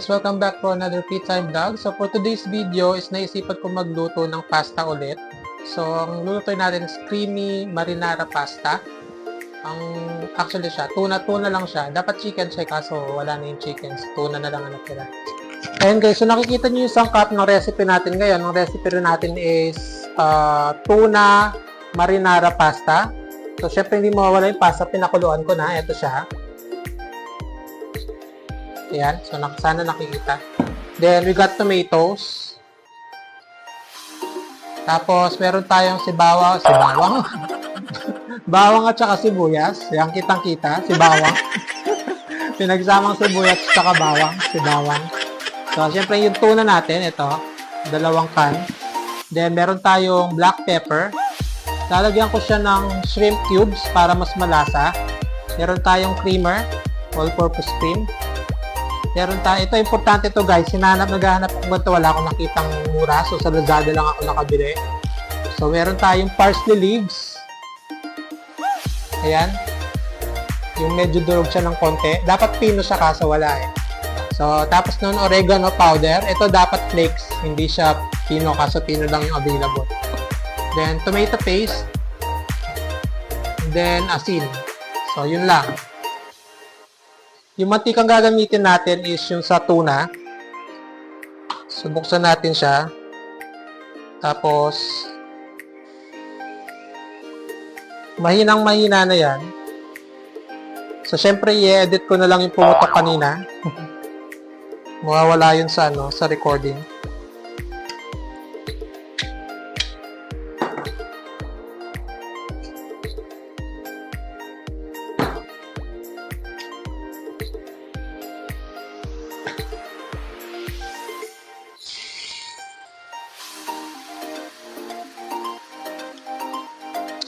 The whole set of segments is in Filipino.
guys! Welcome back for another Tea Time vlog. So for today's video is naisipan ko magluto ng pasta ulit. So ang luto natin is creamy marinara pasta. Ang actually siya, tuna-tuna lang siya. Dapat chicken siya kaso wala na yung chicken. Tuna na lang ang natira. Ayan guys, so nakikita niyo yung sangkap ng recipe natin ngayon. Ang recipe natin is ah, tuna marinara pasta. So syempre hindi mawawala yung pasta, pinakuluan ko na. Ito siya. Ayan, so nak sana nakikita. Then, we got tomatoes. Tapos, meron tayong si bawang, si bawang. bawang at saka sibuyas. Yan, kitang-kita, si bawang. Pinagsamang sibuyas at saka bawang, si bawang. So, syempre yung tuna natin, ito, dalawang can. Then, meron tayong black pepper. Lalagyan ko siya ng shrimp cubes para mas malasa. Meron tayong creamer, all-purpose cream. Meron tayo, ito importante to guys, hinahanap, naghahanap ako ito, wala akong nakitang mura, so sa Lazada lang ako nakabili. So meron tayong parsley leaves. Ayan. Yung medyo durog siya ng konti. Dapat pino siya kaso wala eh. So tapos nun oregano powder. Ito dapat flakes, hindi siya pino kaso pino lang yung available. Then tomato paste. Then asin. So yun lang. Yung mantikang gagamitin natin is yung sa tuna. So, buksan natin siya. Tapos, mahinang mahina na yan. So, syempre, i-edit ko na lang yung pumutok kanina. Mawawala yun sa, ano, sa recording.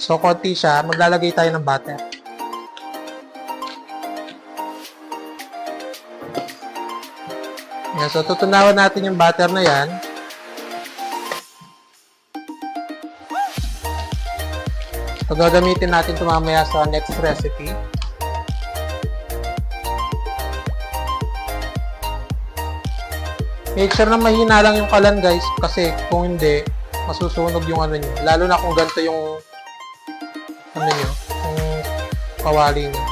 So, konti siya. Maglalagay tayo ng butter. Yan, so, tutunawan natin yung butter na yan. So, gagamitin natin ito mamaya sa next recipe. Make sure na mahina lang yung kalan guys kasi kung hindi, masusunog yung ano nyo. Lalo na kung ganito yung ano nyo, yung kawali nyo.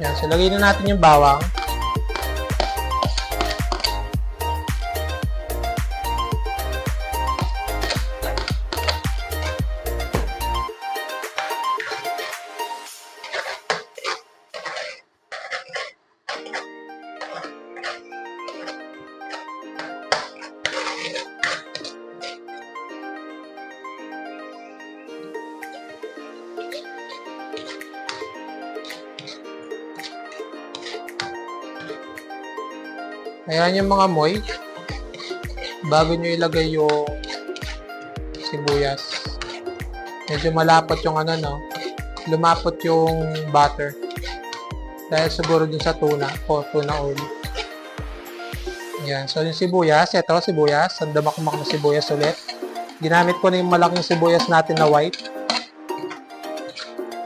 Yan, so lagay na natin yung bawang. Ayan yung mga moy. Bago nyo ilagay yung sibuyas. Medyo malapot yung ano, no? Lumapot yung butter. Dahil siguro dun sa tuna o tuna oil. Ayan. So, yung sibuyas, ito, sibuyas. Ang damak-mak na sibuyas ulit. Ginamit ko na yung malaking sibuyas natin na white.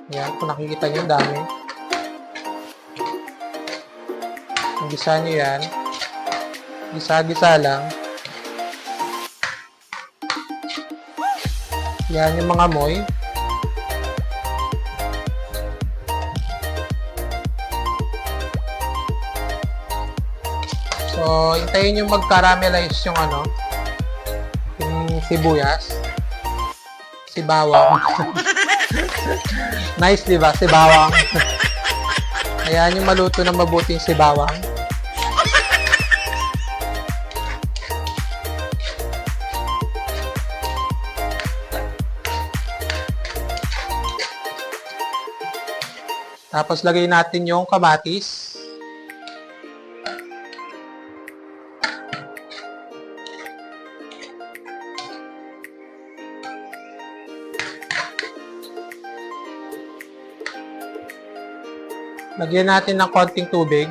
Ayan, kung nakikita nyo, dami. Gisa nyo yan. Gisa-gisa lang. Yan yung mga moy. So, hintayin yung mag-caramelize yung ano, yung sibuyas. Si nice, di ba? Si bawang. Ayan yung maluto ng mabuting si bawang. Tapos lagay natin yung kamatis. Lagyan natin ng konting tubig.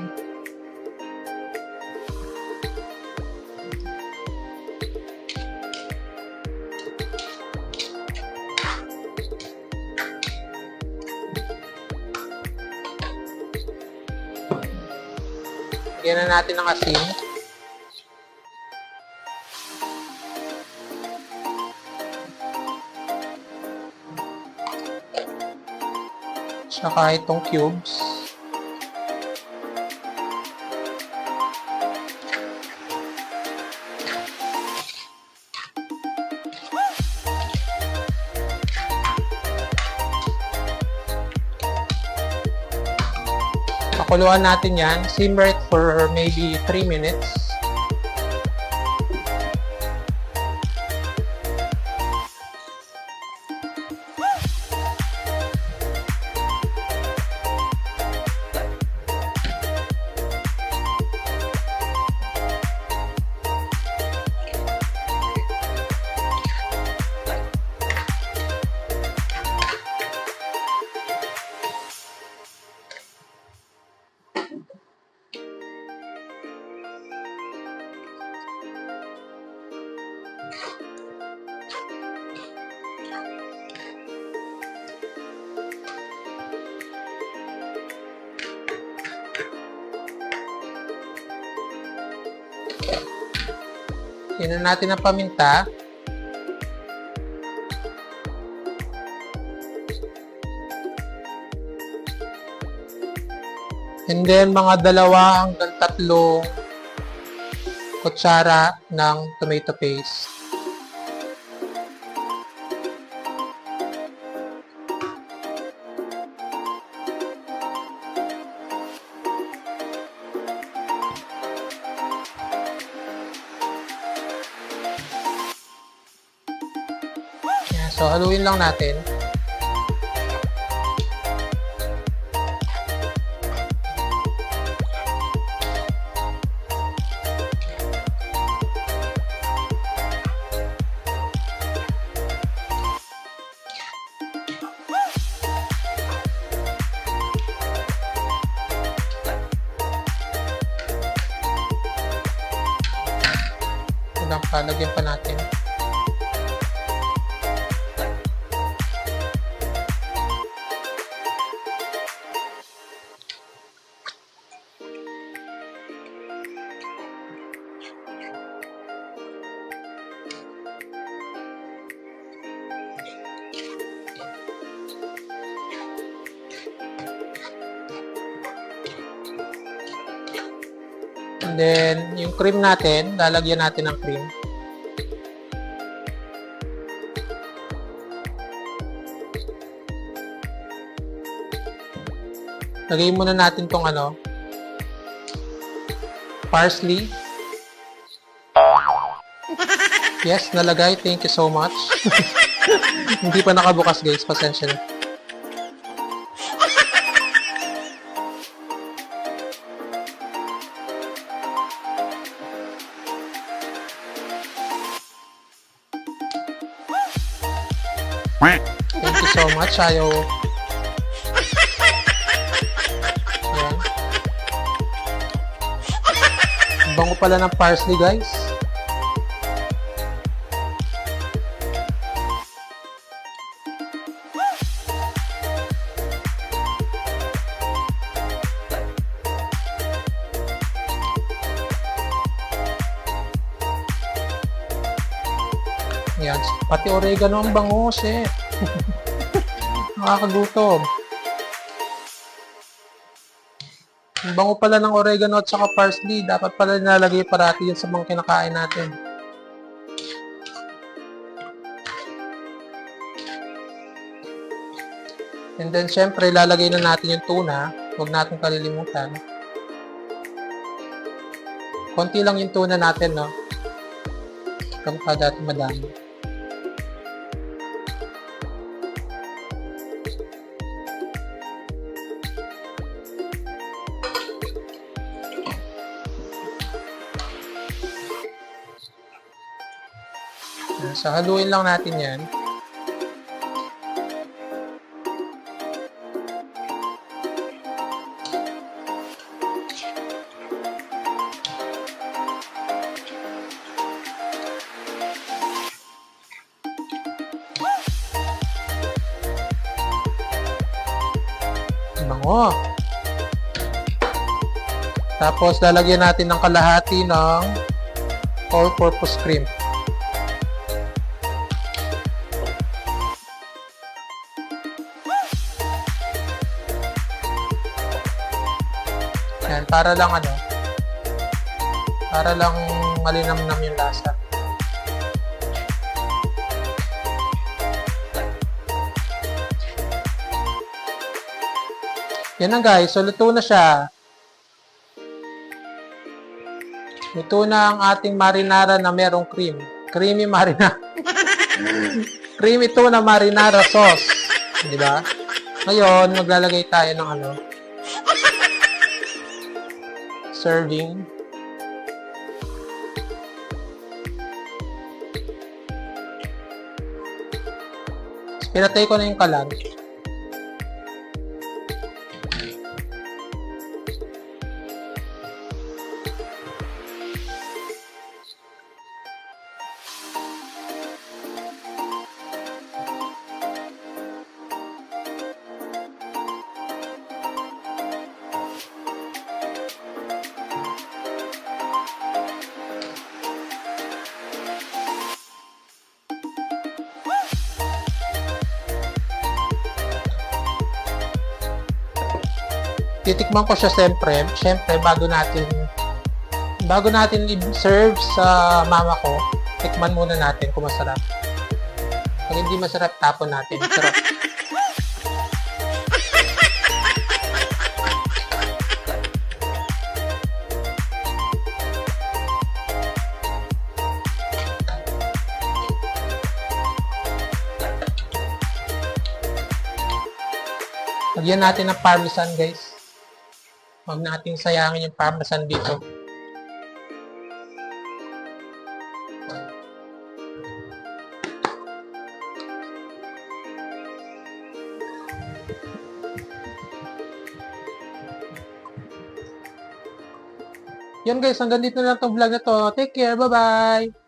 Lagyan na natin ng asin. Tsaka itong cubes. Pakuluan natin yan. Simmer it for maybe 3 minutes. Tingnan natin ang paminta. And then, mga dalawa hanggang tatlong kutsara ng tomato paste. So, haluin lang natin. Palagyan pa natin. And then, yung cream natin, lalagyan natin ng cream. Lagay muna natin tong ano, parsley. Yes, nalagay. Thank you so much. Hindi pa nakabukas guys. Pasensya na. Thank you so much. Ayaw. Ayan. Ang Bango pala ng parsley, guys. Ayan. Pati oregano ang bango, shit. Nakakagutom. Ang bango pala ng oregano at saka parsley. Dapat pala nilalagay parati yun sa mga kinakain natin. And then, syempre, ilalagay na natin yung tuna. Huwag natin kalilimutan. Konti lang yung tuna natin, no? Pa dati madami. So, haluin lang natin yan. Bango. Tapos, lalagyan natin ng kalahati ng all-purpose cream. Yan, para lang ano, para lang malinamnam yung lasa. Yan na guys, so luto na siya. Luto na ang ating marinara na merong cream. Creamy marinara. Creamy tuna marinara sauce. Di ba? Ngayon, maglalagay tayo ng ano, serving. Pinatay ko na yung kalan. Titikman ko siya siyempre, siyempre bago natin bago natin i-serve sa mama ko, tikman muna natin kung masarap. Pag hindi masarap, tapon natin. Sarap. Lagyan natin ng parmesan, guys. Huwag nating sayangin yung parmesan dito. Yan guys, hanggang dito na lang itong vlog na to. Take care, bye-bye!